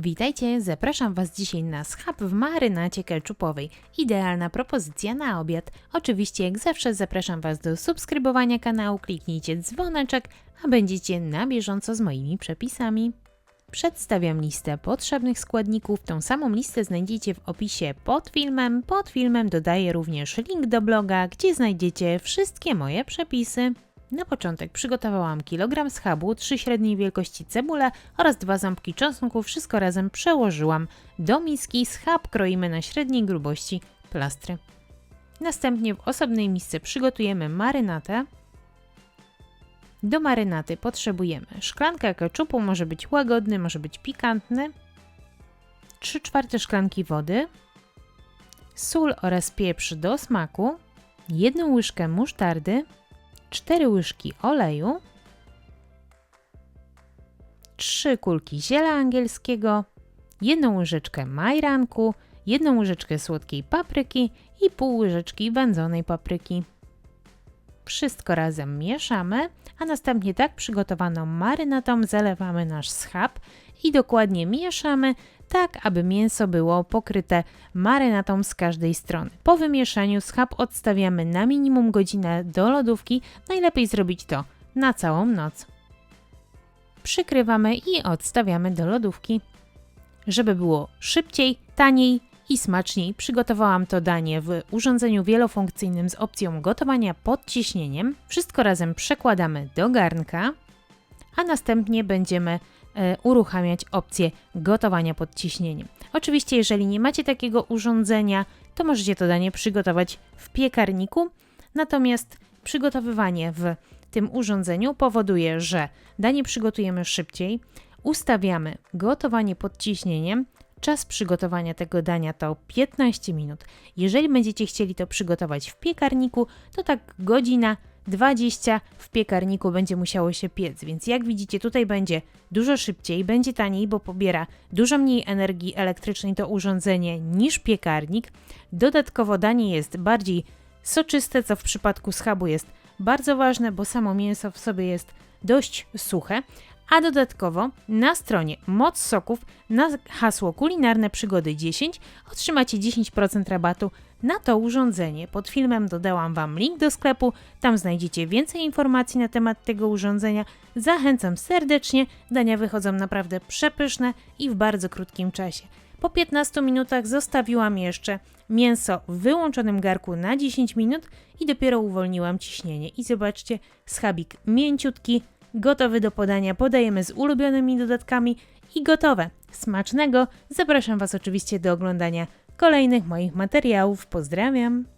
Witajcie, zapraszam Was dzisiaj na schab w marynacie kelczupowej. Idealna propozycja na obiad. Oczywiście, jak zawsze, zapraszam Was do subskrybowania kanału, kliknijcie dzwoneczek, a będziecie na bieżąco z moimi przepisami. Przedstawiam listę potrzebnych składników. Tą samą listę znajdziecie w opisie pod filmem. Pod filmem dodaję również link do bloga, gdzie znajdziecie wszystkie moje przepisy. Na początek przygotowałam kilogram schabu, trzy średniej wielkości cebule oraz dwa ząbki czosnku. Wszystko razem przełożyłam do miski. Schab kroimy na średniej grubości plastry. Następnie w osobnej misce przygotujemy marynatę. Do marynaty potrzebujemy szklankę keczupu, może być łagodny, może być pikantny, 3 czwarte szklanki wody, sól oraz pieprz do smaku, jedną łyżkę musztardy, 4 łyżki oleju, 3 kulki ziela angielskiego, jedną łyżeczkę majranku, jedną łyżeczkę słodkiej papryki i pół łyżeczki wędzonej papryki. Wszystko razem mieszamy, a następnie tak przygotowaną marynatą zalewamy nasz schab i dokładnie mieszamy, tak aby mięso było pokryte marynatą z każdej strony. Po wymieszaniu schab odstawiamy na minimum godzinę do lodówki, najlepiej zrobić to na całą noc. Przykrywamy i odstawiamy do lodówki. Żeby było szybciej, taniej i smaczniej, przygotowałam to danie w urządzeniu wielofunkcyjnym z opcją gotowania pod ciśnieniem. Wszystko razem przekładamy do garnka, a następnie będziemy e, uruchamiać opcję gotowania pod ciśnieniem. Oczywiście, jeżeli nie macie takiego urządzenia, to możecie to danie przygotować w piekarniku, natomiast przygotowywanie w tym urządzeniu powoduje, że danie przygotujemy szybciej, ustawiamy gotowanie pod ciśnieniem, Czas przygotowania tego dania to 15 minut. Jeżeli będziecie chcieli to przygotować w piekarniku, to tak godzina 20 w piekarniku będzie musiało się piec, więc jak widzicie tutaj będzie dużo szybciej, będzie taniej, bo pobiera dużo mniej energii elektrycznej to urządzenie niż piekarnik. Dodatkowo danie jest bardziej soczyste, co w przypadku schabu jest bardzo ważne, bo samo mięso w sobie jest dość suche, a dodatkowo na stronie Moc Soków na hasło kulinarne przygody 10 otrzymacie 10% rabatu na to urządzenie. Pod filmem dodałam Wam link do sklepu, tam znajdziecie więcej informacji na temat tego urządzenia. Zachęcam serdecznie, dania wychodzą naprawdę przepyszne i w bardzo krótkim czasie. Po 15 minutach zostawiłam jeszcze mięso w wyłączonym garku na 10 minut i dopiero uwolniłam ciśnienie. I zobaczcie, schabik mięciutki, gotowy do podania. Podajemy z ulubionymi dodatkami i gotowe. Smacznego! Zapraszam Was oczywiście do oglądania kolejnych moich materiałów. Pozdrawiam!